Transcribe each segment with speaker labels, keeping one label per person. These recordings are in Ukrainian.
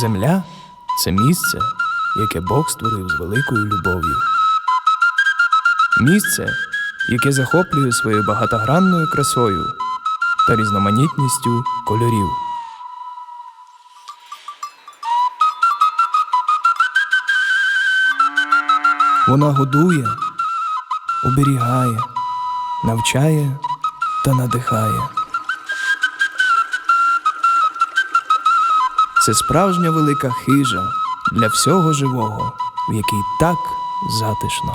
Speaker 1: Земля це місце, яке Бог створив з великою любов'ю. Місце, яке захоплює своєю багатогранною красою та різноманітністю кольорів. Вона годує, оберігає, навчає та надихає. Це справжня велика хижа для всього живого, в якій так затишно.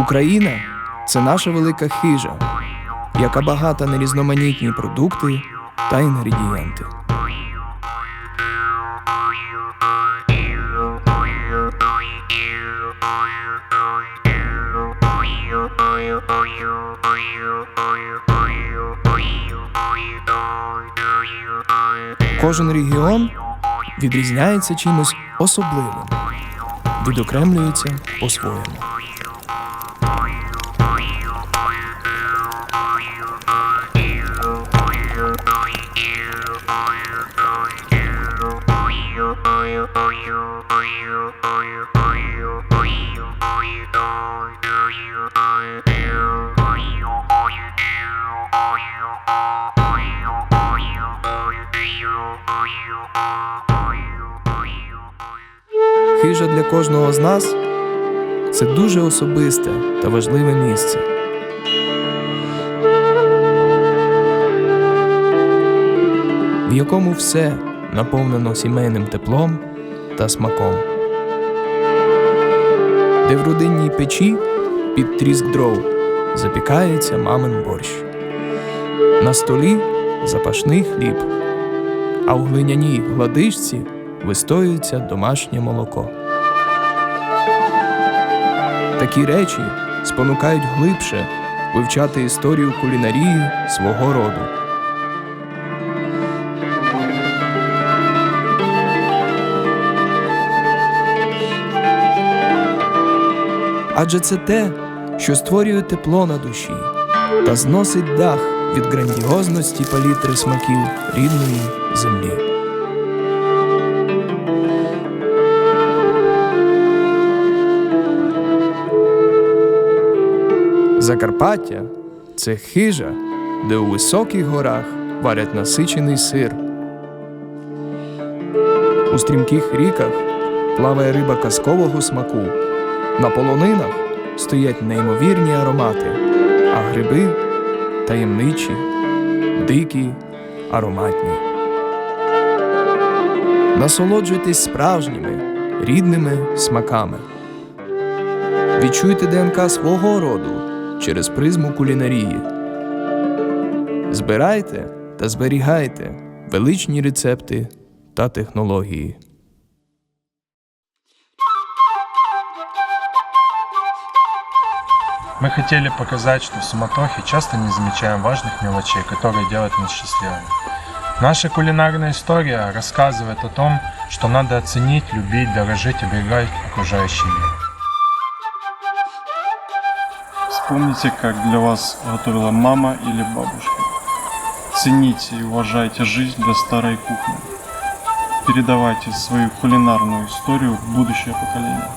Speaker 1: Україна це наша велика хижа, яка багата на різноманітні продукти та інгредієнти. Кожен регіон відрізняється чимось особливим, відокремлюється по-своєму. Хижа для кожного з нас це дуже особисте та важливе місце. В якому все наповнено сімейним теплом та смаком, де в родинній печі під тріск дров запікається мамин борщ. На столі запашний хліб, а у глиняній гладишці вистоюється домашнє молоко. Такі речі спонукають глибше вивчати історію кулінарії свого роду. Адже це те, що створює тепло на душі та зносить дах від грандіозності палітри смаків рідної землі. Закарпаття це хижа, де у високих горах варять насичений сир. У стрімких ріках плаває риба казкового смаку. На полонинах стоять неймовірні аромати, а гриби таємничі, дикі, ароматні. Насолоджуйтесь справжніми, рідними смаками. Відчуйте ДНК свого роду через призму кулінарії. Збирайте та зберігайте величні рецепти та технології.
Speaker 2: Мы хотели показать, что в суматохе часто не замечаем важных мелочей, которые делают нас счастливыми. Наша кулинарная история рассказывает о том, что надо оценить, любить, дорожить, оберегать окружающий мир.
Speaker 3: Вспомните, как для вас готовила мама или бабушка. Цените и уважайте жизнь до старой кухни. Передавайте свою кулинарную историю в будущее поколение.